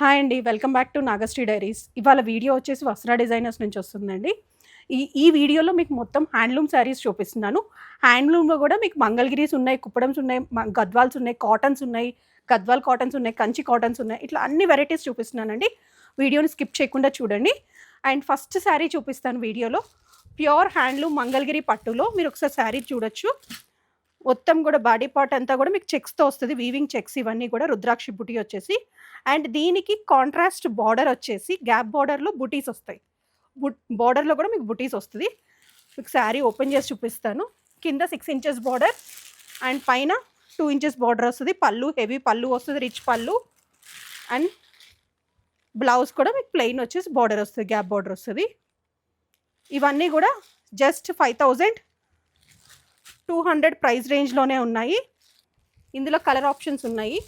Hi అండి welcome back to Nagasri diaries. ఇవాళ వీడియో వచ్చేసి వస్త్ర డిజైనర్స్ నుంచి వస్తుందండి. ఈ ఈ వీడియోలో మీకు మొత్తం హ్యాండ్లూమ్ శారీస్ చూపిస్తున్నాను. హ్యాండ్లూమ్లో కూడా మీకు మంగళగిరీస్ ఉన్నాయి కుప్పడమ్స్ ఉన్నాయి మ- గద్వాల్స్ ఉన్నాయి కాటన్స్ ఉన్నాయి గద్వాల్ కాటన్స్ ఉన్నాయి కంచి కాటన్స్ ఉన్నాయి ఇట్లా అన్ని వెరైటీస్ చూపిస్తున్నానండి. వీడియోని స్కిప్ చేయకుండా చూడండి. అండ్ ఫస్ట్ శారీ చూపిస్తాను వీడియోలో. ప్యూర్ హ్యాండ్లూమ్ మంగళగిరి పట్టులో మీరు ఒకసారి శారీ చూడొచ్చు. మొత్తం కూడా బాడీ పార్ట్ అంతా కూడా మీకు చెక్స్తో వస్తుంది. వీవింగ్ చెక్స్ ఇవన్నీ కూడా రుద్రాక్షి బుటీ వచ్చేసి. అండ్ దీనికి కాంట్రాస్ట్ బార్డర్ వచ్చేసి గ్యాప్ బార్డర్లో బుటీస్ వస్తాయి. బుట్ బార్డర్లో కూడా మీకు బుటీస్ వస్తుంది. మీకు శారీ ఓపెన్ చేసి చూపిస్తాను. కింద సిక్స్ ఇంచెస్ బార్డర్ అండ్ పైన టూ ఇంచెస్ బార్డర్ వస్తుంది. పళ్ళు హెవీ పళ్ళు వస్తుంది రిచ్ పళ్ళు. అండ్ బ్లౌజ్ కూడా మీకు ప్లెయిన్ వచ్చేసి బార్డర్ వస్తుంది గ్యాప్ బార్డర్ వస్తుంది. ఇవన్నీ కూడా just five thousand two hundred price రేంజ్లోనే ఉన్నాయి. ఇందులో కలర్ ఆప్షన్స్ ఉన్నాయి.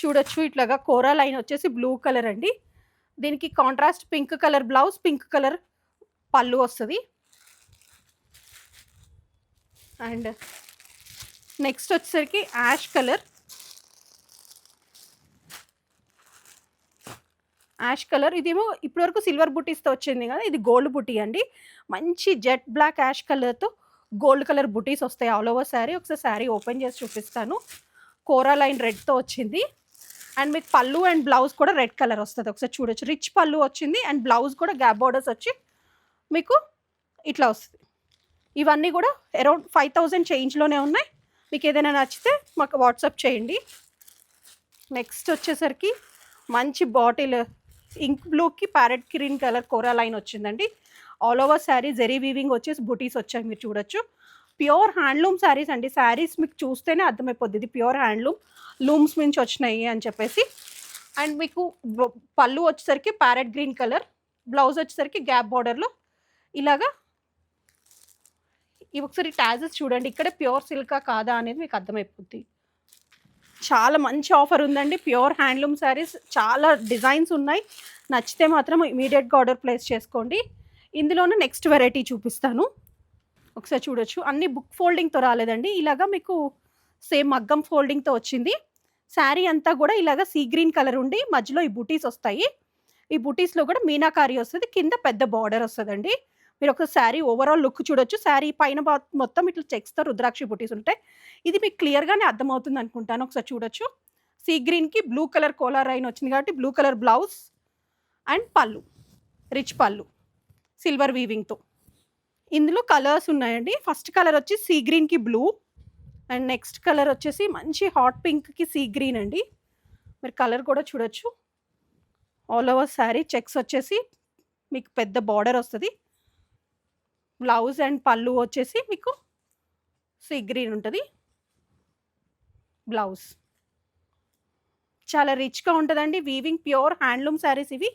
చూడొచ్చు ఇట్లాగా కోరా లైన్ వచ్చేసి బ్లూ కలర్ అండి. దీనికి contrast pink colour blouse pink colour పళ్ళు వస్తుంది. అండ్ నెక్స్ట్ వచ్చేసరికి యాష్ కలర్. యాష్ కలర్ ఇదేమో ఇప్పటివరకు సిల్వర్ బుటీస్తో వచ్చింది కదా ఇది గోల్డ్ బుటీ అండి. మంచి జెట్ బ్లాక్ యాష్ కలర్తో గోల్డ్ కలర్ బుటీస్ వస్తాయి ఆల్ ఓవర్ శారీ. ఒకసారి శారీ ఓపెన్ చేసి చూపిస్తాను. కోరా లైన్ రెడ్తో వచ్చింది. అండ్ మీకు పళ్ళు అండ్ బ్లౌజ్ కూడా రెడ్ కలర్ వస్తుంది. ఒకసారి చూడొచ్చు. రిచ్ పళ్ళు వచ్చింది అండ్ బ్లౌజ్ కూడా గ్యాప్ బార్డర్స్ వచ్చి మీకు ఇట్లా వస్తుంది. ఇవన్నీ కూడా అరౌండ్ ఫైవ్ థౌజండ్ చేంజ్లోనే ఉన్నాయి. మీకు ఏదైనా నచ్చితే మాకు వాట్సాప్ చేయండి. నెక్స్ట్ వచ్చేసరికి మంచి బాటిల్ ఇంక్ బ్లూకి ప్యారెట్ గ్రీన్ కలర్ కోరా లైన్ వచ్చిందండి. All over sari zari weaving వచ్చేసి బుటీస్ వచ్చాయి మీరు చూడొచ్చు. ప్యూర్ హ్యాండ్లూమ్ శారీస్ అండి. శారీస్ మీకు చూస్తేనే అర్థమైపోద్ది. ఇది ప్యూర్ హ్యాండ్లూమ్. లూమ్స్ నుంచి వచ్చినాయి అని చెప్పేసి. అండ్ మీకు పళ్ళు వచ్చేసరికి ప్యారెట్ గ్రీన్ కలర్. బ్లౌజ్ వచ్చేసరికి గ్యాప్ బార్డర్లో. ఇలాగా ఇవి ఒకసారి టాజెస్ చూడండి. ఇక్కడ ప్యూర్ సిల్కా కాదా అనేది మీకు అర్థమైపోద్ది. చాలా మంచి ఆఫర్ ఉందండి. Pure handloom saris. చాలా డిజైన్స్ ఉన్నాయి. నచ్చితే మాత్రం ఇమీడియట్గా ఆర్డర్ ప్లేస్ చేసుకోండి. ఇందులోనే నెక్స్ట్ వెరైటీ చూపిస్తాను. ఒకసారి చూడొచ్చు. అన్ని బుక్ ఫోల్డింగ్తో రాలేదండి. ఇలాగా మీకు సేమ్ మగ్గం ఫోల్డింగ్తో వచ్చింది. శారీ అంతా కూడా ఇలాగ సీ గ్రీన్ కలర్ ఉండి మధ్యలో ఈ బుటీస్ వస్తాయి. ఈ బుటీస్లో కూడా మీనాకారి వస్తుంది. కింద పెద్ద బార్డర్ వస్తుందండి. మీరు ఒక శారీ ఓవరాల్ లుక్ చూడొచ్చు. శారీ పైన మొత్తం ఇట్లా చెక్స్తో రుద్రాక్షి బుటీస్ ఉంటాయి. ఇది మీకు క్లియర్గానే అర్థమవుతుంది అనుకుంటాను. ఒకసారి చూడొచ్చు. సీ గ్రీన్కి బ్లూ కలర్ కోలార్ అయిన వచ్చింది కాబట్టి బ్లూ కలర్ బ్లౌజ్ అండ్ పళ్ళు. రిచ్ పళ్ళు. సిల్వర్ వీవింగ్తో. ఇందులో కలర్స్ ఉన్నాయండి. ఫస్ట్ కలర్ వచ్చి సీ గ్రీన్కి బ్లూ. అండ్ నెక్స్ట్ కలర్ వచ్చేసి మంచి హాట్ పింక్కి సీ గ్రీన్ అండి. మీరు కలర్ కూడా చూడొచ్చు. ఆల్ ఓవర్ శారీ చెక్స్ వచ్చేసి మీకు పెద్ద బార్డర్ వస్తుంది. బ్లౌజ్ అండ్ పళ్ళు వచ్చేసి మీకు సీ గ్రీన్ ఉంటుంది. బ్లౌజ్. చాలా రిచ్గా ఉంటుందండి. వీవింగ్ ప్యూర్ హ్యాండ్లూమ్ శారీస్ ఇవి.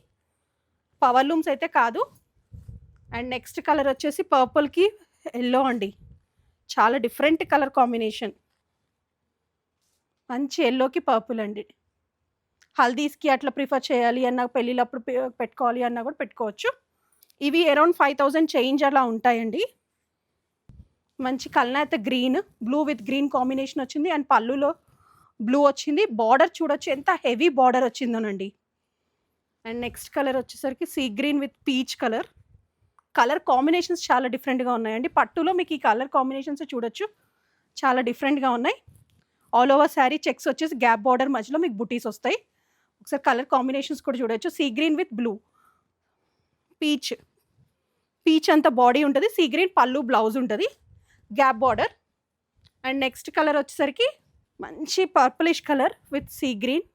పవర్ లూమ్స్ అయితే కాదు. అండ్ నెక్స్ట్ కలర్ వచ్చేసి పర్పుల్కి ఎల్లో అండి. చాలా డిఫరెంట్ కలర్ కాంబినేషన్. మంచి ఎల్లోకి పర్పుల్ అండి. హల్దీస్కి అట్లా ప్రిఫర్ చేయాలి అన్న పెళ్ళిళ్ళప్పుడు పెట్టుకోవాలి అన్నా కూడా పెట్టుకోవచ్చు. ఇవి అరౌండ్ ఫైవ్ థౌజండ్ చేంజ్ అలా ఉంటాయండి. మంచి కల్నాత green blue with green combination వచ్చింది. అండ్ పళ్ళులో బ్లూ వచ్చింది. బార్డర్ చూడొచ్చు. ఎంత హెవీ బార్డర్ వచ్చిందోనండి. అండ్ నెక్స్ట్ కలర్ వచ్చేసరికి sea green with peach colour. Colour combinations చాలా డిఫరెంట్గా ఉన్నాయండి. పట్టులో మీకు ఈ కలర్ కాంబినేషన్స్ చూడొచ్చు. చాలా డిఫరెంట్గా ఉన్నాయి. ఆల్ ఓవర్ శారీ చెక్స్ వచ్చేసి గ్యాప్ బార్డర్ మధ్యలో మీకు బుటీస్ వస్తాయి. ఒకసారి కలర్ కాంబినేషన్స్ కూడా చూడొచ్చు. Sea green with blue peach peach అంత బాడీ ఉంటుంది. సీ గ్రీన్ పళ్ళు బ్లౌజ్ ఉంటుంది. Gap border and next colour వచ్చేసరికి మంచి purplish colour with sea green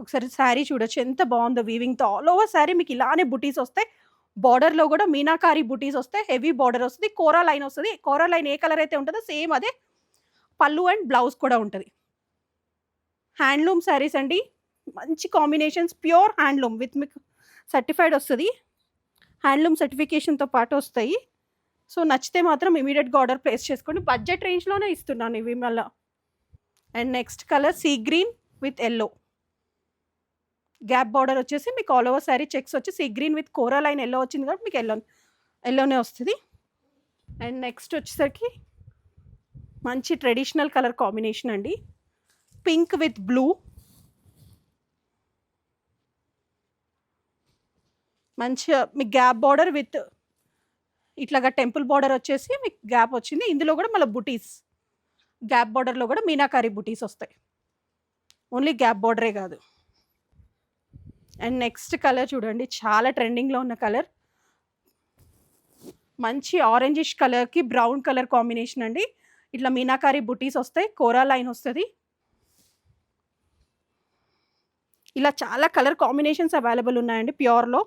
ఒకసారి శారీ చూడొచ్చు. ఎంత బాగుందో వీవింగ్తో ఆల్ ఓవర్ శారీ మీకు ఇలానే బుటీస్ వస్తాయి. బార్డర్లో కూడా మీనాకారి బుటీస్ వస్తాయి. హెవీ బార్డర్ వస్తుంది. కోరా లైన్ వస్తుంది. కోరా లైన్ ఏ కలర్ అయితే ఉంటుందో సేమ్ అదే పళ్ళు అండ్ బ్లౌజ్ కూడా ఉంటుంది. హ్యాండ్లూమ్ శారీస్ అండి. మంచి కాంబినేషన్స్ ప్యూర్ హ్యాండ్లూమ్ విత్ మీకు సర్టిఫైడ్ వస్తుంది. హ్యాండ్లూమ్ సర్టిఫికేషన్తో పాటు వస్తాయి. సో నచ్చితే మాత్రం ఇమీడియట్గా ఆర్డర్ ప్లేస్ చేసుకోండి. బడ్జెట్ రేంజ్లోనే ఇస్తున్నాను ఇవి మళ్ళీ. And next colour sea green with yellow gap border వచ్చేసి మీకు ఆల్ ఓవర్ శారీ చెక్స్ వచ్చి సీ గ్రీన్ విత్ కోరా లైన్ ఎల్లో వచ్చింది కాబట్టి మీకు ఎల్లో ఎల్లోనే వస్తుంది. అండ్ నెక్స్ట్ వచ్చేసరికి మంచి ట్రెడిషనల్ కలర్ కాంబినేషన్ అండి. Pink with blue. మంచి మీకు గ్యాప్ బార్డర్ విత్ ఇట్లాగా టెంపుల్ బార్డర్ వచ్చేసి మీకు గ్యాప్ వచ్చింది. ఇందులో కూడా మళ్ళీ బుటీస్ గ్యాప్ బార్డర్లో కూడా మీనాకారీ బుటీస్ వస్తాయి. ఓన్లీ గ్యాప్ బార్డరే కాదు. అండ్ నెక్స్ట్ కలర్ చూడండి చాలా ట్రెండింగ్లో ఉన్న కలర్. మంచి ఆరెంజిష్ కలర్కి బ్రౌన్ కలర్ కాంబినేషన్ అండి. ఇట్లా మీనాకారి బుటీస్ వస్తాయి కోరా లైన్ వస్తుంది. ఇలా చాలా కలర్ కాంబినేషన్స్ అవైలబుల్ ఉన్నాయండి ప్యూర్లో.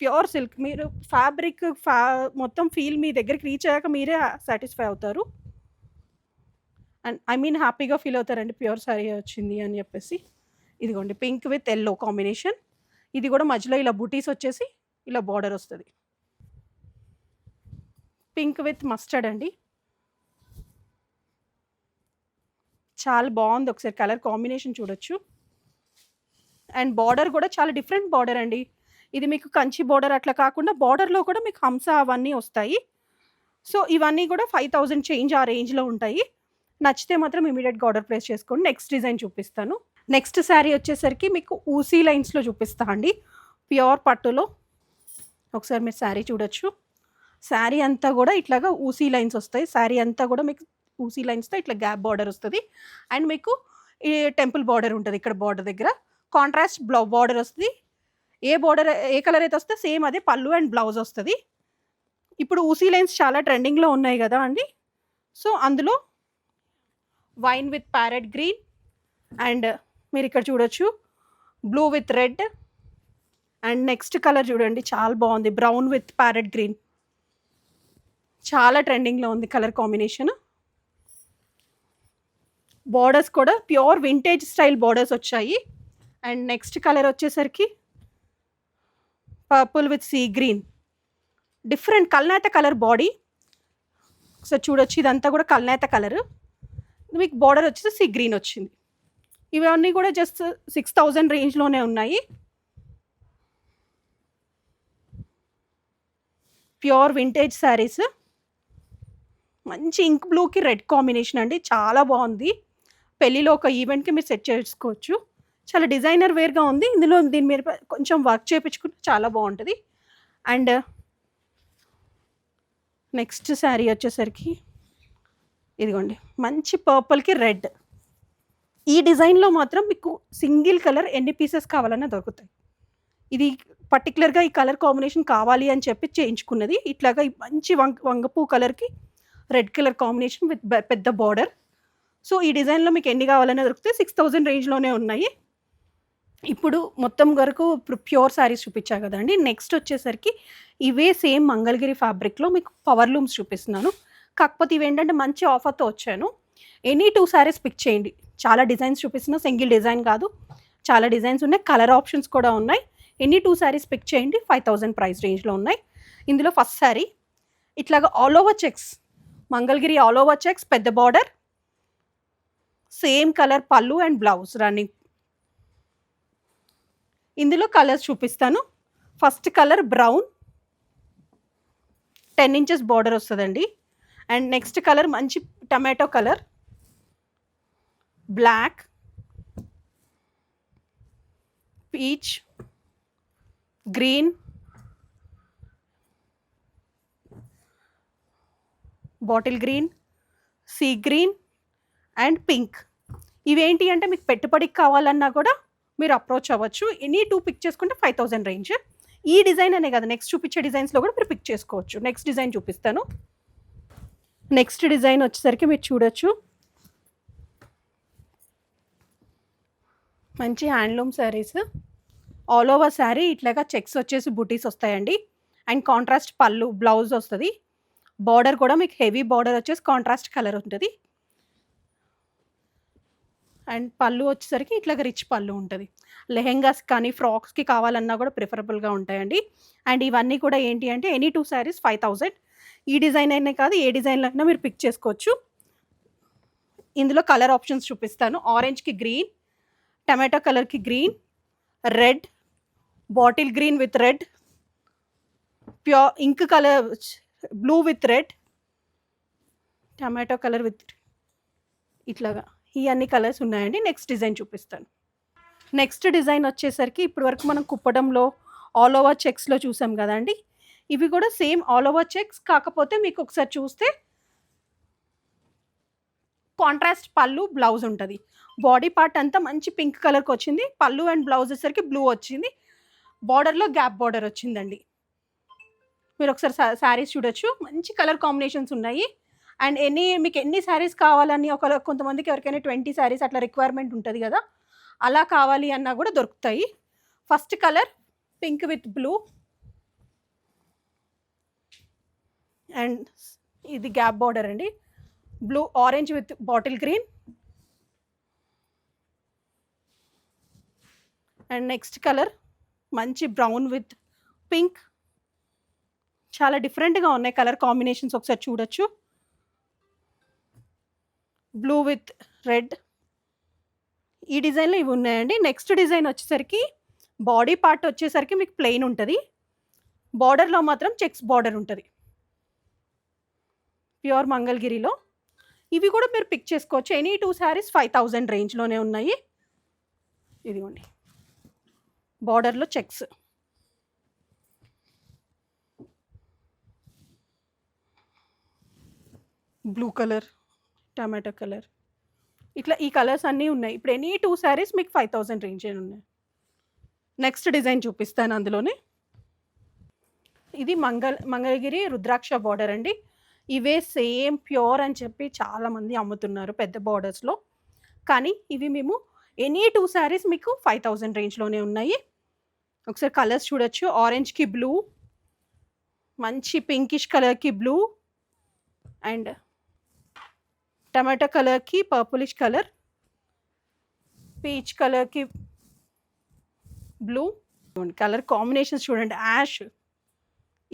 ప్యూర్ సిల్క్ మీరు ఫ్యాబ్రిక్ ఫ్యా మొత్తం ఫీల్ మీ దగ్గరికి రీచ్ అయ్యాక మీరే సాటిస్ఫై అవుతారు. అండ్ ఐ మీన్ హ్యాపీగా ఫీల్ అవుతారండి ప్యూర్ సారీ వచ్చింది అని చెప్పేసి. ఇదిగోండి పింక్ విత్ ఎల్లో కాంబినేషన్ ఇది కూడా మధ్యలో ఇలా బుటీస్ వచ్చేసి ఇలా బార్డర్ వస్తుంది. పింక్ విత్ మస్టర్డ్ అండి. చాలా బాగుంది ఒకసారి కలర్ కాంబినేషన్ చూడొచ్చు. అండ్ బార్డర్ కూడా చాలా డిఫరెంట్ బార్డర్ అండి. ఇది మీకు కంచి బార్డర్ అట్లా కాకుండా బార్డర్లో కూడా మీకు హంస అవన్నీ వస్తాయి. సో ఇవన్నీ కూడా ఫైవ్ థౌజండ్ చేంజ్ ఆ రేంజ్లో ఉంటాయి. నచ్చితే మాత్రం ఇమీడియట్గా ఆర్డర్ ప్లేస్ చేసుకోండి. నెక్స్ట్ డిజైన్ చూపిస్తాను. నెక్స్ట్ శారీ వచ్చేసరికి మీకు ఊసీ లైన్స్లో చూపిస్తా అండి. ప్యూర్ పట్టులో ఒకసారి మీరు శారీ చూడొచ్చు. శారీ అంతా కూడా ఇట్లాగా ఊసీ లైన్స్ వస్తాయి. శారీ అంతా కూడా మీకు ఊసీ లైన్స్తో ఇట్లా గ్యాప్ బార్డర్ వస్తుంది. అండ్ మీకు ఈ టెంపుల్ బార్డర్ ఉంటుంది ఇక్కడ బార్డర్ దగ్గర. కాంట్రాస్ట్ బ్లౌ బార్డర్ వస్తుంది. ఏ బార్డర్ ఏ కలర్ అయితే వస్తే సేమ్ అదే పళ్ళు అండ్ బ్లౌజ్ వస్తుంది. ఇప్పుడు ఊసీ లైన్స్ చాలా ట్రెండింగ్లో ఉన్నాయి కదా అండి. సో అందులో wine with parrot green and మీరు ఇక్కడ చూడొచ్చు. Blue with red and next colour చూడండి చాలా బాగుంది. బ్రౌన్ విత్ ప్యారెట్ గ్రీన్ చాలా ట్రెండింగ్లో ఉంది కలర్ కాంబినేషన్ బార్డర్స్ కూడా ప్యూర్ వింటేజ్ స్టైల్ బార్డర్స్ వచ్చాయి. అండ్ నెక్స్ట్ కలర్ వచ్చేసరికి purple with sea green different కల్నేత colour body ఒకసారి చూడొచ్చు ఇదంతా కూడా కల్నేత కలర్ మీకు బార్డర్ వచ్చేసి సీ గ్రీన్ వచ్చింది. ఇవన్నీ కూడా జస్ట్ సిక్స్ థౌజండ్ రేంజ్లోనే ఉన్నాయి. ప్యూర్ వింటేజ్ శారీస్ మంచి ఇంక్ బ్లూకి రెడ్ కాంబినేషన్ అండి. చాలా బాగుంది. పెళ్ళిలో ఒక ఈవెంట్కి మీరు సెట్ చేసుకోవచ్చు. చాలా డిజైనర్ వేర్గా ఉంది. ఇందులో దీని మీద కొంచెం వర్క్ చేయించుకుంటే చాలా బాగుంటుంది. అండ్ నెక్స్ట్ శారీ వచ్చేసరికి ఇదిగోండి. మంచి పర్పుల్కి రెడ్ ఈ డిజైన్లో మాత్రం మీకు సింగిల్ కలర్ ఎన్ని పీసెస్ కావాలన్నా దొరుకుతాయి. ఇది పర్టికులర్గా ఈ కలర్ కాంబినేషన్ కావాలి అని చెప్పి చేయించుకున్నది. ఇట్లాగా ఈ మంచి వంగ వంగపూ కలర్కి రెడ్ కలర్ కాంబినేషన్ విత్ పెద్ద బార్డర్. సో ఈ డిజైన్లో మీకు ఎన్ని కావాలన్నా దొరుకుతాయి సిక్స్ థౌజండ్ రేంజ్లోనే ఉన్నాయి. ఇప్పుడు మొత్తం వరకు ప్యూర్ శారీస్ చూపించా కదండి. నెక్స్ట్ వచ్చేసరికి ఇవే సేమ్ మంగళగిరి ఫ్యాబ్రిక్లో మీకు పవర్ లూమ్స్ చూపిస్తున్నాను. కాకపోతే ఇవి ఏంటంటే మంచి ఆఫర్తో వచ్చాను. ఎనీ టూ శారీస్ పిక్ చేయండి. చాలా డిజైన్స్ చూపిస్తున్నా సింగిల్ డిజైన్ కాదు. చాలా డిజైన్స్ ఉన్నాయి కలర్ ఆప్షన్స్ కూడా ఉన్నాయి. ఎనీ టూ శారీస్ పిక్ చేయండి ఫైవ్ థౌజండ్ ప్రైస్ రేంజ్లో ఉన్నాయి. ఇందులో ఫస్ట్ శారీ ఇట్లాగా all over checks Mangalagiri all over checks పెద్ద బార్డర్ సేమ్ కలర్ పళ్ళు అండ్ బ్లౌజ్ రన్నింగ్ ఇందులో కలర్స్ చూపిస్తాను. First colour brown ten inches border వస్తుందండి. అండ్ నెక్స్ట్ కలర్ మంచి tomato colour black peach green bottle green sea green and pink. ఇవేంటి అంటే మీకు పెట్టుబడికి కావాలన్నా కూడా మీరు అప్రోచ్ అవ్వచ్చు. ఎనీ టూ పిక్ చేసుకుంటే ఫైవ్ థౌజండ్ రేంజ్. ఈ డిజైన్ అనే కదా నెక్స్ట్ చూపించే డిజైన్స్లో కూడా మీరు పిక్ చేసుకోవచ్చు. నెక్స్ట్ డిజైన్ చూపిస్తాను. నెక్స్ట్ డిజైన్ వచ్చేసరికి మీరు చూడొచ్చు. మంచి handloom saris all over sari ఇట్లాగా చెక్స్ వచ్చేసి బుటీస్ వస్తాయండి. అండ్ కాంట్రాస్ట్ పళ్ళు బ్లౌజ్ వస్తుంది. బార్డర్ కూడా మీకు హెవీ బార్డర్ వచ్చేసి కాంట్రాస్ట్ కలర్ ఉంటుంది. అండ్ పళ్ళు వచ్చేసరికి ఇట్లాగ రిచ్ పళ్ళు ఉంటుంది. లెహెంగాస్ కానీ ఫ్రాక్స్కి కావాలన్నా కూడా ప్రిఫరబుల్గా ఉంటాయండి. అండ్ ఇవన్నీ కూడా ఏంటి అంటే any two saris five thousand ఈ డిజైన్ అయినా కాదు ఏ డిజైన్లో అయినా మీరు పిక్ చేసుకోవచ్చు. ఇందులో కలర్ ఆప్షన్స్ చూపిస్తాను. ఆరెంజ్కి గ్రీన్ టమాటో కలర్కి green red bottle green with red pure ink colour blue with red tomato colour with ఇట్లాగా. ఈ అన్ని కలర్స్ ఉన్నాయండి. నెక్స్ట్ డిజైన్ చూపిస్తాను. నెక్స్ట్ డిజైన్ వచ్చేసరికి ఇప్పుడు వరకు మనం కుప్పడంలో ఆల్ ఓవర్ చెక్స్లో చూసాం కదండి. ఇవి కూడా సేమ్ ఆల్ ఓవర్ చెక్స్. కాకపోతే మీకు ఒకసారి చూస్తే కాంట్రాస్ట్ పళ్ళు బ్లౌజ్ ఉంటుంది. బాడీ పార్ట్ అంతా మంచి పింక్ కలర్కి వచ్చింది. పళ్ళు అండ్ బ్లౌజ్ వచ్చేసరికి బ్లూ వచ్చింది. బార్డర్లో గ్యాప్ బార్డర్ వచ్చిందండి. మీరు ఒకసారి శారీస్ చూడొచ్చు. మంచి కలర్ కాంబినేషన్స్ ఉన్నాయి. అండ్ ఎన్ని మీకు ఎన్ని శారీస్ కావాలని ఒక కొంతమందికి ఎవరికైనా ట్వంటీ శారీస్ అట్లా రిక్వైర్మెంట్ ఉంటుంది కదా. అలా కావాలి అన్నా కూడా దొరుకుతాయి. First colour pink with blue and ఇది గ్యాప్ బార్డర్ అండి. Blue orange with bottle green. And next colour మంచి బ్రౌన్ విత్ పింక్. చాలా డిఫరెంట్గా ఉన్నాయి కలర్ కాంబినేషన్స్ ఒకసారి చూడొచ్చు. Blue with red. ఈ డిజైన్లో ఇవి ఉన్నాయండి. నెక్స్ట్ డిజైన్ వచ్చేసరికి బాడీ పార్ట్ వచ్చేసరికి మీకు ప్లెయిన్ ఉంటుంది. బార్డర్లో మాత్రం చెక్స్ బార్డర్ ఉంటుంది. ప్యూర్ మంగళగిరిలో. ఇవి కూడా మీరు పిక్ చేసుకోవచ్చు. Any two saris five thousand రేంజ్లోనే ఉన్నాయి. ఇదిగోండి. బార్డర్లో checks blue colour tomato colour ఇట్లా ఈ కలర్స్ అన్నీ ఉన్నాయి. ఇప్పుడు ఎనీ టూ శారీస్ మీకు ఫైవ్ థౌజండ్ రేంజ్ ఉన్నాయి. నెక్స్ట్ డిజైన్ చూపిస్తాను అందులోనే. ఇది మంగళ మంగళగిరి రుద్రాక్ష బార్డర్ అండి. ఇవే సేమ్ ప్యూర్ అని చెప్పి చాలామంది అమ్ముతున్నారు పెద్ద బార్డర్స్లో కానీ ఇవి మేము ఎనీ టూ శారీస్ మీకు ఫైవ్ థౌజండ్ రేంజ్లోనే ఉన్నాయి. ఒకసారి కలర్స్ చూడొచ్చు. ఆరెంజ్కి బ్లూ మంచి పింకిష్ కలర్కి బ్లూ అండ్ టమాటో కలర్కి పర్పులిష్ కలర్ పీచ్ కలర్కి బ్లూ కలర్ కాంబినేషన్స్ చూడండి యాష్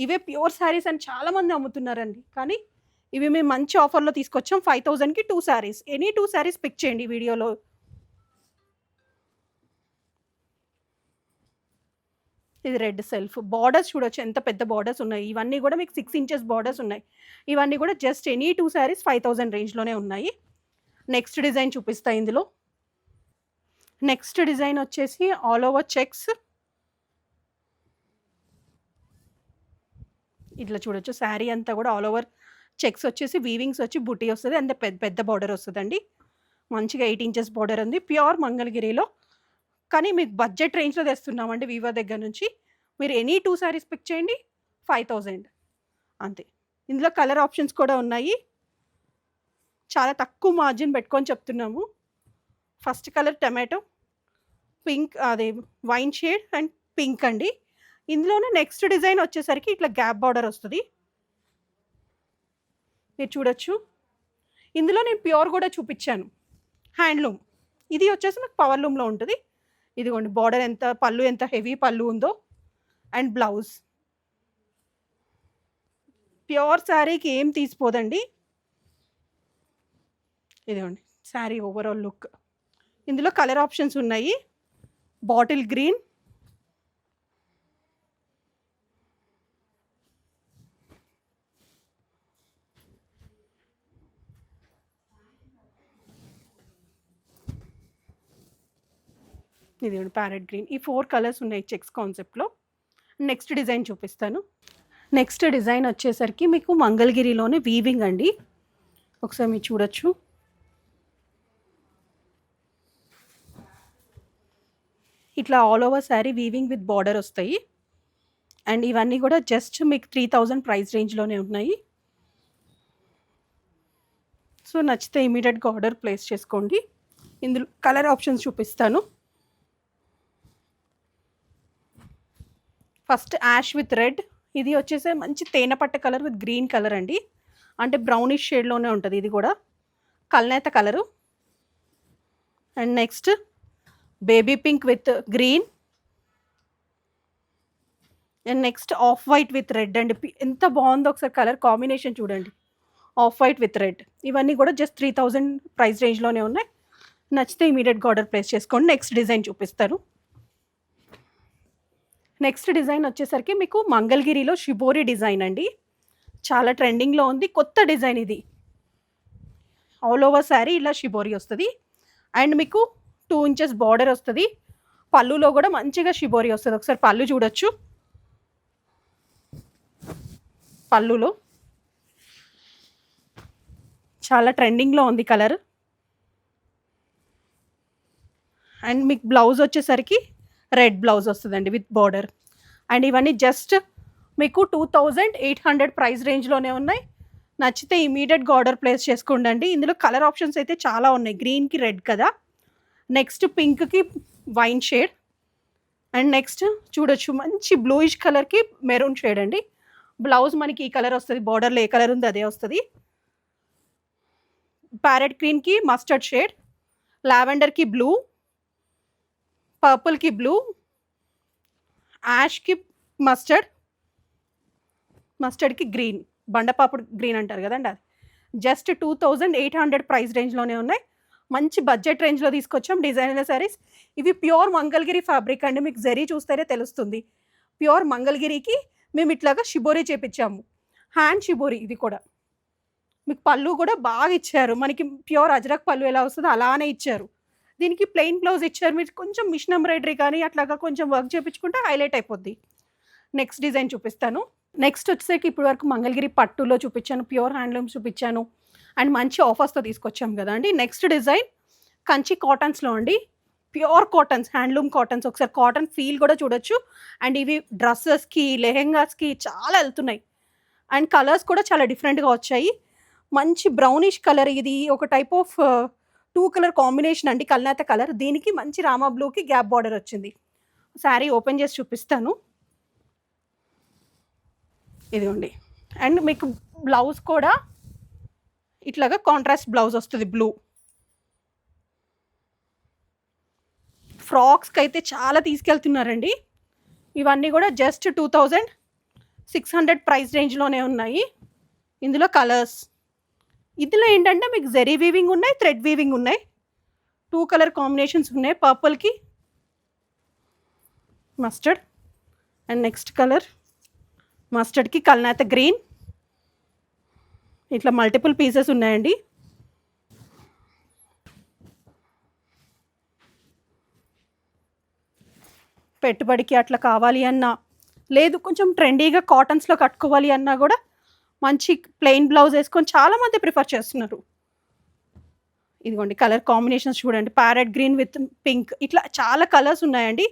ఇవే ప్యూర్ శారీస్ అని చాలామంది అమ్ముతున్నారండి. కానీ ఇవి మేము మంచి ఆఫర్లో తీసుకొచ్చాం. ఫైవ్ థౌజండ్కి two saris. Any two saris pick చేయండి వీడియోలో. ఇది రెడ్ సెల్ఫ్. బార్డర్స్ చూడొచ్చు. ఎంత పెద్ద బార్డర్స్ ఉన్నాయి. ఇవన్నీ కూడా మీకు సిక్స్ ఇంచెస్ బార్డర్స్ ఉన్నాయి. ఇవన్నీ కూడా just any two saris five thousand రేంజ్లోనే ఉన్నాయి. నెక్స్ట్ డిజైన్ చూపిస్తాయి ఇందులో. నెక్స్ట్ డిజైన్ వచ్చేసి ఆల్ ఓవర్ చెక్స్. ఇట్లా చూడొచ్చు. శారీ అంతా కూడా ఆల్ ఓవర్ చెక్స్ వచ్చేసి వీవింగ్స్ వచ్చి బుటీ వస్తుంది. అంత పెద్ద పెద్ద బార్డర్ వస్తుందండి. మంచిగా ఎయిట్ ఇంచెస్ బార్డర్ ఉంది. ప్యూర్ మంగళగిరిలో. కానీ మీకు బడ్జెట్ రేంజ్లో తెస్తున్నామండి వివో దగ్గర నుంచి. మీరు ఎనీ టూ శారీస్ పిక్ చేయండి. Five thousand. అంతే. ఇందులో కలర్ ఆప్షన్స్ కూడా ఉన్నాయి. చాలా తక్కువ మార్జిన్ పెట్టుకొని చెప్తున్నాము. First colour tomato. పింక్ అదే వైన్ షేడ్ అండ్ పింక్ అండి. ఇందులోనే నెక్స్ట్ డిజైన్ వచ్చేసరికి ఇట్లా గ్యాప్ బార్డర్ వస్తుంది. మీరు చూడొచ్చు. ఇందులో నేను ప్యూర్ కూడా చూపించాను. హ్యాండ్లూమ్ ఇది వచ్చేసి మీకు పవర్ లూమ్లో ఉంటుంది. ఇదిగోండి బార్డర్ ఎంత పళ్ళు ఎంత హెవీ పళ్ళు ఉందో అండ్ బ్లౌజ్ ప్యూర్ శారీకి ఏం తీసిపోదండి? ఇదిగోండి శారీ ఓవరాల్ లుక్ ఇందులో కలర్ ఆప్షన్స్ ఉన్నాయి. బాటిల్ గ్రీన్ ఇది ప్యారెట్ గ్రీన్. ఈ ఫోర్ కలర్స్ ఉన్నాయి చెక్స్ కాన్సెప్ట్లో. నెక్స్ట్ డిజైన్ చూపిస్తాను. నెక్స్ట్ డిజైన్ వచ్చేసరికి మీకు మంగళగిరిలోనే వీవింగ్ అండి. ఒకసారి మీరు చూడొచ్చు. ఇట్లా all over sari weaving with border వస్తాయి. అండ్ ఇవన్నీ కూడా జస్ట్ మీకు త్రీ థౌజండ్ ప్రైస్ రేంజ్లోనే ఉన్నాయి. సో నచ్చితే ఇమీడియట్గా ఆర్డర్ ప్లేస్ చేసుకోండి. ఇందులో కలర్ ఆప్షన్స్ చూపిస్తాను. First ash with red. ఇది వచ్చేసి మంచి తేనె పట్ట కలర్ విత్ గ్రీన్ కలర్ అండి. అంటే బ్రౌనిష్ షేడ్లోనే ఉంటుంది ఇది కూడా. కల్నేత colour. And next baby pink with green. And next off white with red అండి. ఎంత బాగుందో ఒకసారి కలర్ కాంబినేషన్ చూడండి. Off white with red. ఇవన్నీ కూడా జస్ట్ త్రీ థౌజండ్ ప్రైస్ రేంజ్లోనే ఉన్నాయి. నచ్చితే ఇమీడియట్గా ఆర్డర్ ప్లేస్ చేసుకోండి. నెక్స్ట్ డిజైన్ చూపిస్తారు. నెక్స్ట్ డిజైన్ వచ్చేసరికి మీకు మంగళగిరిలో షిబోరి డిజైన్ అండి. చాలా ట్రెండింగ్లో ఉంది. కొత్త డిజైన్ ఇది. ఆల్ ఓవర్ శారీ ఇలా షిబోరి వస్తుంది. అండ్ మీకు టూ ఇంచెస్ బార్డర్ వస్తుంది. పళ్ళులో కూడా మంచిగా షిబోరి వస్తుంది. ఒకసారి పళ్ళు చూడొచ్చు. పళ్ళులో. చాలా ట్రెండింగ్లో ఉంది కలర్. అండ్ మీకు బ్లౌజ్ వచ్చేసరికి రెడ్ బ్లౌజ్ వస్తుందండి విత్ బార్డర్. అండ్ ఇవన్నీ జస్ట్ మీకు two thousand eight hundred price రేంజ్లోనే ఉన్నాయి. నచ్చితే ఇమీడియట్గా ఆర్డర్ ప్లేస్ చేసుకోండి ఇందులో కలర్ ఆప్షన్స్ అయితే చాలా ఉన్నాయి. గ్రీన్కి రెడ్ కదా. నెక్స్ట్ పింక్కి వైన్ షేడ్. అండ్ నెక్స్ట్ చూడొచ్చు మంచి బ్లూయిష్ కలర్కి మెరూన్ షేడ్ అండి. బ్లౌజ్ మనకి ఈ కలర్ వస్తుంది బార్డర్లో ఏ కలర్ ఉంది అదే వస్తుంది. ప్యారెట్ గ్రీన్కి మస్టర్డ్ షేడ్. లావెండర్కి బ్లూ. పర్పుల్కి బ్లూ యాష్కి మస్టర్డ్ మస్టర్డ్కి గ్రీన్ బండపాపుడు గ్రీన్ అంటారు కదండి అది. Just two thousand eight hundred price రేంజ్లోనే ఉన్నాయి. మంచి బడ్జెట్ రేంజ్లో తీసుకొచ్చాం డిజైనర్ శారీస్. ఇవి ప్యూర్ మంగళగిరి ఫ్యాబ్రిక్ అండి మీకు జరీ చూస్తేనే తెలుస్తుంది. ప్యూర్ మంగళగిరికి మేము ఇట్లాగా షిబోరి చేపించాము. హ్యాండ్ షిబోరి ఇది కూడా. మీకు పళ్ళు కూడా బాగా ఇచ్చారు. మనకి ప్యూర్ అజరక్ పళ్ళు ఎలా వస్తుందో అలానే ఇచ్చారు. దీనికి ప్లెయిన్ బ్లౌజ్ ఇచ్చారు. మీరు కొంచెం మిషన్ ఎంబ్రాయిడరీ కానీ అట్లాగా కొంచెం వర్క్ చేయించుకుంటే హైలైట్ అయిపోద్ది. నెక్స్ట్ డిజైన్ చూపిస్తాను. నెక్స్ట్ వచ్చేసరికి ఇప్పుడు వరకు మంగళగిరి పట్టులో చూపించాను. ప్యూర్ హ్యాండ్లూమ్ చూపించాను. అండ్ మంచి ఆఫర్స్తో తీసుకొచ్చాం కదా అండి. నెక్స్ట్ డిజైన్ కంచి కాటన్స్లో అండి. ప్యూర్ కాటన్స్ హ్యాండ్లూమ్ కాటన్స్ ఒకసారి కాటన్ ఫీల్ కూడా చూడొచ్చు. అండ్ ఇవి డ్రెస్సెస్కి లెహెంగాస్కి చాలా వెళ్తున్నాయి. అండ్ కలర్స్ కూడా చాలా డిఫరెంట్గా వచ్చాయి. మంచి బ్రౌనిష్ కలర్ ఇది. ఒక type of two colour combination అండి కల్నాత కలర్. దీనికి మంచి రామా బ్లూకి గ్యాప్ బార్డర్ వచ్చింది. శారీ ఓపెన్ చేసి చూపిస్తాను. ఇదిగోండి. అండ్ మీకు బ్లౌజ్ కూడా ఇట్లాగా కాంట్రాస్ట్ బ్లౌజ్ వస్తుంది బ్లూ. ఫ్రాక్స్కి అయితే చాలా తీసుకెళ్తున్నారండి. ఇవన్నీ కూడా just two thousand six hundred price రేంజ్లోనే ఉన్నాయి. ఇందులో కలర్స్. ఇందులో ఏంటంటే మీకు జెరీ వీవింగ్ ఉన్నాయి థ్రెడ్ వీవింగ్ ఉన్నాయి. టూ కలర్ కాంబినేషన్స్ ఉన్నాయి పర్పుల్కి మస్టర్డ్ అండ్ నెక్స్ట్ కలర్ మస్టర్డ్కి కల్నాత గ్రీన్ ఇట్లా మల్టిపుల్ పీసెస్ ఉన్నాయండి. పెట్టుబడికి అట్లా కావాలి అన్నా లేదు కొంచెం ట్రెండీగా కాటన్స్లో కట్టుకోవాలి అన్నా కూడా మంచి ప్లెయిన్ బ్లౌజ్ వేసుకొని చాలామంది ప్రిఫర్ చేస్తున్నారు. ఇదిగోండి కలర్ కాంబినేషన్స్ చూడండి. ప్యారెట్ గ్రీన్ విత్ పింక్ ఇట్లా చాలా కలర్స్ ఉన్నాయండి.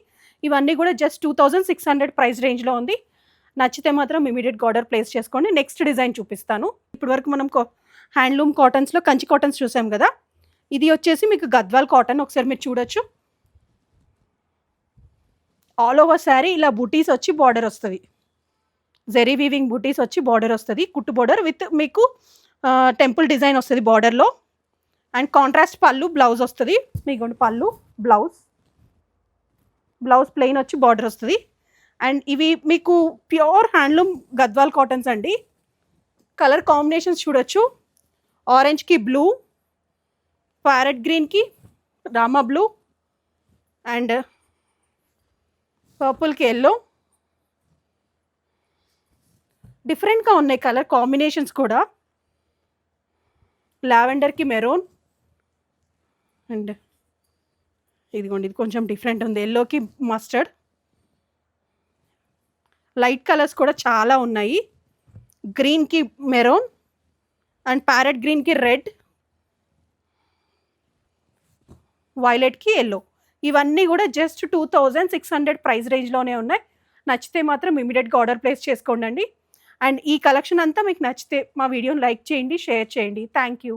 ఇవన్నీ కూడా just two thousand six hundred price రేంజ్లో ఉంది. నచ్చితే మాత్రం ఇమీడియట్గా ఆర్డర్ ప్లేస్ చేసుకోండి. నెక్స్ట్ డిజైన్ చూపిస్తాను. ఇప్పుడు వరకు మనం హ్యాండ్లూమ్ కాటన్స్లో కంచి కాటన్స్ చూసాం కదా. ఇది వచ్చేసి మీకు గద్వాల్ కాటన్ ఒకసారి మీరు చూడొచ్చు. ఆల్ ఓవర్ శారీ ఇలా బుటీస్ వచ్చి బార్డర్ వస్తుంది. జెరీ వీవింగ్ బూటీస్ వచ్చి బార్డర్ వస్తుంది. కుట్టు బార్డర్ విత్ మీకు టెంపుల్ డిజైన్ వస్తుంది బార్డర్లో అండ్ కాంట్రాస్ట్ పళ్ళు బ్లౌజ్ వస్తుంది. మీకు పళ్ళు బ్లౌజ్ బ్లౌజ్ ప్లెయిన్ వచ్చి బార్డర్ వస్తుంది. అండ్ ఇవి మీకు ప్యూర్ హ్యాండ్లూమ్ గద్వాల్ కాటన్స్ అండి. కలర్ కాంబినేషన్స్ చూడొచ్చు. ఆరెంజ్కి బ్లూ ప్యారెట్ గ్రీన్కి రామా బ్లూ అండ్ పర్పుల్కి ఎల్లో డిఫరెంట్గా ఉన్నాయి కలర్ కాంబినేషన్స్ కూడా. లావెండర్కి మెరూన్ అండ్ ఇదిగోండి ఇది కొంచెం డిఫరెంట్ ఉంది. ఎల్లోకి మస్టర్డ్. లైట్ కలర్స్ కూడా చాలా ఉన్నాయి. గ్రీన్కి మెరూన్ అండ్ ప్యారెట్ గ్రీన్కి రెడ్. వైలెట్కి ఎల్లో. ఇవన్నీ కూడా just two thousand six hundred price రేంజ్లోనే ఉన్నాయి. నచ్చితే మాత్రం ఇమీడియట్గా ఆర్డర్ ప్లేస్ చేసుకోండి అండ్ ఈ కలెక్షన్ అంతా మీకు నచ్చితే మా వీడియోని లైక్ చేయండి షేర్ చేయండి. Thank you.